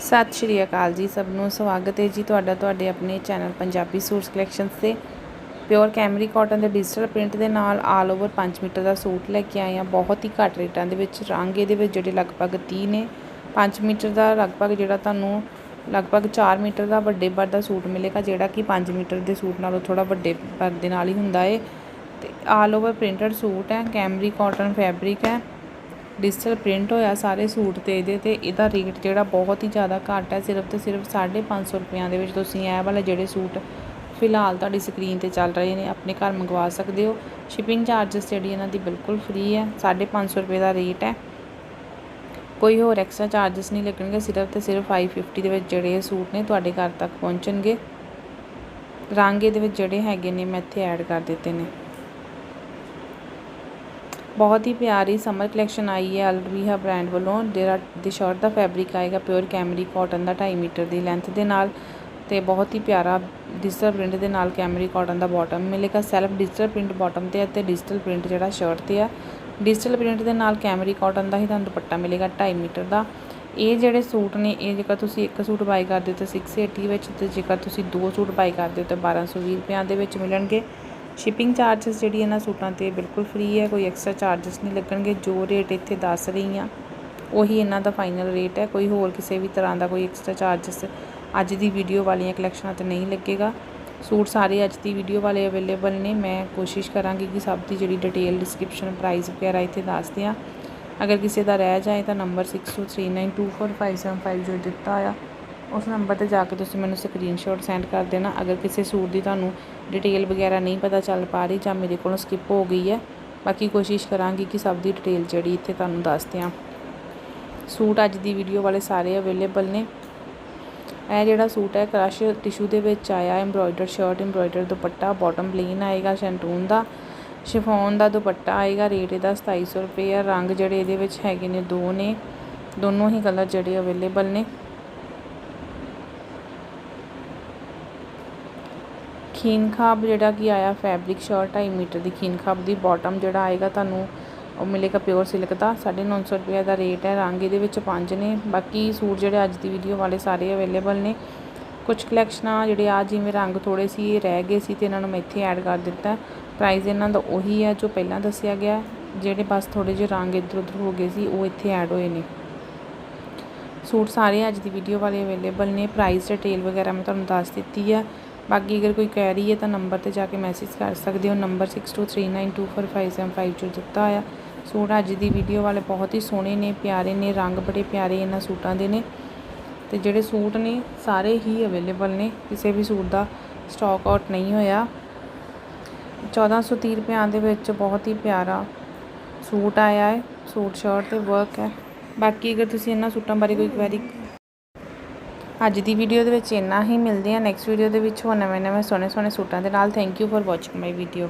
ਸਤਿ ਸ਼੍ਰੀ ਅਕਾਲ ਜੀ ਸਭ ਨੂੰ। ਸਵਾਗਤ ਹੈ ਜੀ ਤੁਹਾਡਾ ਤੁਹਾਡੇ ਆਪਣੇ ਚੈਨਲ ਪੰਜਾਬੀ ਸੂਟਸ ਕਲੈਕਸ਼ਨਸ ਤੇ। ਪਿਓਰ ਕੈਮਰੀ ਕਾਟਨ ਦੇ ਡਿਜੀਟਲ ਪ੍ਰਿੰਟ ਦੇ ਨਾਲ ਆਲ ਓਵਰ 5 ਮੀਟਰ ਦਾ ਸੂਟ ਲੈ ਕੇ ਆਏ ਆ ਬਹੁਤ ਹੀ ਘੱਟ ਰੇਟਾਂ ਦੇ ਵਿੱਚ ਰੰਗ ਇਹਦੇ ਵਿੱਚ ਜਿਹੜੇ ਲਗਭਗ 30 ਨੇ। 5 ਮੀਟਰ ਦਾ ਲਗਭਗ ਜਿਹੜਾ ਤੁਹਾਨੂੰ ਲਗਭਗ 4 ਮੀਟਰ ਦਾ ਵੱਡੇ ਬਰ ਦਾ ਸੂਟ ਮਿਲੇਗਾ, ਜਿਹੜਾ ਕਿ 5 ਮੀਟਰ ਦੇ ਸੂਟ ਨਾਲੋਂ ਥੋੜਾ ਵੱਡੇ ਬਰ ਦੇ ਨਾਲ ਹੀ ਹੁੰਦਾ ਏ। ਤੇ ਆਲ ਓਵਰ ਪ੍ਰਿੰਟਡ ਸੂਟ ਹੈ ਕੈਮਰੀ ਕਾਟਨ ਫੈਬਰਿਕ ਹੈ। ਡਿਜੀਟਲ ਪ੍ਰਿੰਟ ਹੋਇਆ ਸਾਰੇ ਸੂਟ ਤੇ ਇਹਦੇ ਤੇ, ਇਹਦਾ ਰੇਟ ਜਿਹੜਾ ਬਹੁਤ ਹੀ ਜ਼ਿਆਦਾ ਘੱਟ ਹੈ, ਸਿਰਫ ਤੇ ਸਿਰਫ 550 ਰੁਪਿਆਂ ਦੇ ਵਿੱਚ ਤੁਸੀਂ ਇਹ ਵਾਲੇ ਜਿਹੜੇ ਸੂਟ ਫਿਲਹਾਲ ਤੁਹਾਡੀ ਸਕਰੀਨ ਤੇ ਚੱਲ ਰਹੇ ਨੇ, ਆਪਣੇ ਘਰ ਮੰਗਵਾ ਸਕਦੇ ਹੋ। ਸ਼ਿਪਿੰਗ ਚਾਰजेस ਜਿਹੜੀ ਇਹਨਾਂ ਦੀ ਬਿਲਕੁਲ ਫ੍ਰੀ ਹੈ 550 ਰੁਪਏ ਦਾ ਰੇਟ ਹੈ। ਕੋਈ ਹੋਰ ਐਕਸਟਰਾ ਚਾਰजेस ਨਹੀਂ ਲੱਗਣਗੇ, ਸਿਰਫ ਤੇ ਸਿਰਫ 550 ਦੇ ਵਿੱਚ ਜਿਹੜੇ ਸੂਟ ਨੇ ਤੁਹਾਡੇ ਘਰ ਤੱਕ ਪਹੁੰਚਣਗੇ। ਰੰਗ ਇਹਦੇ ਵਿੱਚ ਜਿਹੜੇ ਹੈਗੇ ਨੇ, ਮੈਂ ਇੱਥੇ ਐਡ ਕਰ ਦਿੱਤੇ ਨੇ। ਬਹੁਤ ਹੀ ਪਿਆਰੀ ਸਮਰ ਕਲੈਕਸ਼ਨ ਆਈ ਹੈ ਅਲਰੀਹਾ ਬ੍ਰਾਂਡ ਵੱਲੋਂ, ਜਿਹੜਾ ਦੀ ਸ਼ਰਟ ਦਾ ਫੈਬਰਿਕ ਆਏਗਾ ਪਿਓਰ ਕੈਮਰੀ ਕਾਟਨ ਦਾ 2.5 ਮੀਟਰ ਦੀ ਲੈਂਥ ਦੇ ਨਾਲ ਤੇ ਬਹੁਤ ਹੀ ਪਿਆਰਾ ਡਿਜੀਟਲ ਪ੍ਰਿੰਟ ਦੇ ਨਾਲ ਕੈਮਰੀ ਕਾਟਨ ਦਾ ਬਾਟਮ ਮਿਲੇਗਾ। ਸੈਲਫ ਡਿਜੀਟਲ ਪ੍ਰਿੰਟ ਬਾਟਮ ਤੇ ਅਤੇ ਡਿਜੀਟਲ ਪ੍ਰਿੰਟ ਜਿਹੜਾ ਸ਼ਰਟ ਤੇ ਆ। ਡਿਜੀਟਲ ਪ੍ਰਿੰਟ ਦੇ ਨਾਲ ਕੈਮਰੀ ਕਾਟਨ ਦਾ ਹੀ ਤੁਹਾਨੂੰ ਦੁਪੱਟਾ ਮਿਲੇਗਾ 2.5 ਮੀਟਰ ਦਾ। ਇਹ ਜਿਹੜੇ ਸੂਟ ਨੇ, ਇਹ ਜੇਕਰ ਤੁਸੀਂ ਇੱਕ ਸੂਟ ਬਾਈ ਕਰਦੇ ਹੋ ਤਾਂ 680 ਵਿੱਚ ਤੇ ਜੇਕਰ ਤੁਸੀਂ ਦੋ ਸੂਟ ਬਾਈ ਕਰਦੇ ਹੋ ਤਾਂ 1220 ਰੁਪਿਆਂ ਦੇ ਵਿੱਚ ਮਿਲਣਗੇ। ਸ਼ਿਪਿੰਗ ਚਾਰजेस ਜਿਹੜੀ ਇਹਨਾਂ ਸੂਟਾਂ ਤੇ ਬਿਲਕੁਲ ਫ੍ਰੀ ਹੈ, ਕੋਈ ਐਕਸਟਰਾ ਚਾਰजेस ਨਹੀਂ ਲੱਗਣਗੇ, ਜੋ ਰੇਟ ਇੱਥੇ ਦੱਸ ਰਹੀ ਆ ਉਹੀ ਇਹਨਾਂ ਦਾ ਫਾਈਨਲ ਰੇਟ ਹੈ, ਕੋਈ ਹੋਰ ਕਿਸੇ ਵੀ ਤਰ੍ਹਾਂ ਦਾ ਕੋਈ ਐਕਸਟਰਾ ਚਾਰजेस ਅੱਜ ਦੀ ਵੀਡੀਓ ਵਾਲੀਆਂ ਕਲੈਕਸ਼ਨਾਂ ਤੇ ਨਹੀਂ ਲੱਗੇਗਾ। ਸੂਟ ਸਾਰੇ ਅੱਜ ਦੀ ਵੀਡੀਓ ਵਾਲੇ ਅਵੇਲੇਬਲ ਨੇ, ਮੈਂ ਕੋਸ਼ਿਸ਼ ਕਰਾਂਗੀ ਕਿ ਸਭ ਦੀ ਜਿਹੜੀ ਡਿਟੇਲ ਡਿਸਕ੍ਰਿਪਸ਼ਨ ਪ੍ਰਾਈਸ ਵਗੈਰਾ ਇੱਥੇ ਦੱਸ ਦਿਆਂ। ਅਗਰ ਕਿਸੇ ਦਾ ਰਹਿ ਜਾਏ ਤਾਂ ਨੰਬਰ 6239245750 ਜੋ ਦਿੱਤਾ ਆ ਉਸ ਨੰਬਰ ਤੇ ਜਾ ਕੇ ਤੁਸੀਂ ਮੈਨੂੰ ਸਕਰੀਨਸ਼ਾਟ ਸੈਂਡ ਕਰ ਦੇਣਾ। ਅਗਰ ਕਿਸੇ ਸੂਟ ਦੀ ਤੁਹਾਨੂੰ ਡਿਟੇਲ ਵਗੈਰਾ ਨਹੀਂ ਪਤਾ ਚੱਲ ਪਾ ਰਹੀ, ਜਾਂ ਮੇਰੇ ਕੋਲੋਂ ਸਕਿਪ ਹੋ ਗਈ ਹੈ, ਬਾਕੀ ਕੋਸ਼ਿਸ਼ ਕਰਾਂਗੀ ਕਿ ਸਭ ਦੀ ਡਿਟੇਲ ਜਿਹੜੀ ਇੱਥੇ ਤੁਹਾਨੂੰ ਦੱਸ ਦਿਆਂ। ਸੂਟ ਅੱਜ ਦੀ ਵੀਡੀਓ ਵਾਲੇ ਸਾਰੇ ਅਵੇਲੇਬਲ ਨੇ। ਇਹ ਜਿਹੜਾ ਸੂਟ ਹੈ, ਕ੍ਰਸ਼ ਟਿਸ਼ੂ ਦੇ ਵਿੱਚ ਆਇਆ embroider shirt embroider dupatta bottom plain ਆਏਗਾ ਸ਼ੈਂਟੂਨ ਦਾ। ਸ਼ਿਫੋਨ ਦਾ ਦੁਪੱਟਾ ਆਏਗਾ ਰੇਟ ਇਹਦਾ 2700 ਰੁਪਏ ਆ। ਰੰਗ ਜਿਹੜੇ ਇਹਦੇ ਵਿੱਚ ਹੈਗੇ ਨੇ, ਦੋ ਨੇ। ਦੋਨੋਂ ਹੀ ਕਲਰ ਜਿਹੜੇ ਅਵੇਲੇਬਲ ਨੇ। ਖੀਨ ਖਾਬ ਜਿਹੜਾ ਕਿ ਆਇਆ ਫੈਬਰਿਕ ਸ਼ਰਟ 2.5 ਮੀਟਰ ਦੀ ਖੀਨ ਖਾਬ ਦੀ ਬਾਟਮ ਜਿਹੜਾ ਆਏਗਾ ਤੁਹਾਨੂੰ ਉਹ ਮਿਲੇਗਾ ਪਿਓਰ ਸਿਲਕ ਦਾ 950 ਰੁਪਏ ਦਾ ਰੇਟ ਹੈ। ਰੰਗ ਇਹਦੇ ਵਿੱਚ ਪੰਜ ਨੇ, ਬਾਕੀ ਸੂਟ ਜਿਹੜੇ ਅੱਜ ਦੀ ਵੀਡੀਓ ਵਾਲੇ ਸਾਰੇ ਅਵੇਲੇਬਲ ਨੇ। ਕੁਝ ਕਲੈਕਸ਼ਨਾਂ ਜਿਹੜੇ ਆ ਜਿਵੇਂ ਰੰਗ ਥੋੜੇ ਸੀ, ਇਹ ਰਹਿ ਗਏ ਸੀ ਤੇ ਇਹਨਾਂ ਨੂੰ ਮੈਂ ਇੱਥੇ ਐਡ ਕਰ ਦਿੱਤਾ। ਪ੍ਰਾਈਸ ਇਹਨਾਂ ਦਾ ਉਹੀ ਹੈ ਜੋ ਪਹਿਲਾਂ ਦੱਸਿਆ ਗਿਆ। ਜਿਹੜੇ ਬਸ ਥੋੜੇ ਜਿਹੇ ਰੰਗ ਇੱਧਰ ਉੱਧਰ ਹੋ ਗਏ ਸੀ, ਉਹ ਇੱਥੇ ਐਡ ਹੋਏ ਨੇ। ਸੂਟ ਸਾਰੇ ਅੱਜ ਦੀ ਵੀਡੀਓ ਵਾਲੇ ਅਵੇਲੇਬਲ ਨੇ। ਪ੍ਰਾਈਸ ਡਿਟੇਲ ਵਗੈਰਾ ਮੈਂ ਤੁਹਾਨੂੰ ਦੱਸ ਦਿੱਤੀ ਹੈ ਬਾਕੀ ਅਗਰ ਕੋਈ ਕਹਿ ਰਹੀ ਹੈ ਤਾਂ ਨੰਬਰ ਤੇ ਜਾ ਕੇ ਮੈਸੇਜ ਕਰ ਸਕਦੇ ਹੋ। ਨੰਬਰ 6239245750 ਜੋ ਦਿੱਤਾ ਹੋਇਆ। ਸੂਟ ਅੱਜ ਦੀ ਵੀਡੀਓ ਵਾਲੇ ਬਹੁਤ ਹੀ ਸੋਹਣੇ ਨੇ, ਪਿਆਰੇ ਨੇ, ਰੰਗ ਬੜੇ ਪਿਆਰੇ ਇਹਨਾਂ ਸੂਟਾਂ ਦੇ ਨੇ। ਤੇ ਜਿਹੜੇ ਸੂਟ ਨੇ, ਸਾਰੇ ਹੀ ਅਵੇਲੇਬਲ ਨੇ। ਕਿਸੇ ਵੀ ਸੂਟ ਦਾ ਸਟਾਕ ਆਊਟ ਨਹੀਂ ਹੋਇਆ। 1430 ਰੁਪਿਆਂ ਦੇ ਵਿੱਚ ਬਹੁਤ ਹੀ ਪਿਆਰਾ ਸੂਟ ਆਇਆ ਹੈ। ਸੂਟ ਸ਼ਰਟ ਤੇ ਵਰਕ ਹੈ। ਬਾਕੀ ਅਗਰ ਤੁਸੀਂ ਇਹਨਾਂ ਸੂਟਾਂ ਬਾਰੇ ਕੋਈ ਕੁਐਰੀ ਅੱਜ ਦੀ ਵੀਡੀਓ ਦੇ ਵਿੱਚ ਇੰਨਾ ਹੀ, ਮਿਲਦੇ ਆ ਨੈਕਸਟ ਵੀਡੀਓ ਦੇ ਵਿੱਚ ਹੋਰ ਨਵੇਂ ਨਵੇਂ ਸੋਹਣੇ ਸੋਹਣੇ ਸੂਟਾਂ ਦੇ ਨਾਲ। Thank you for watching my video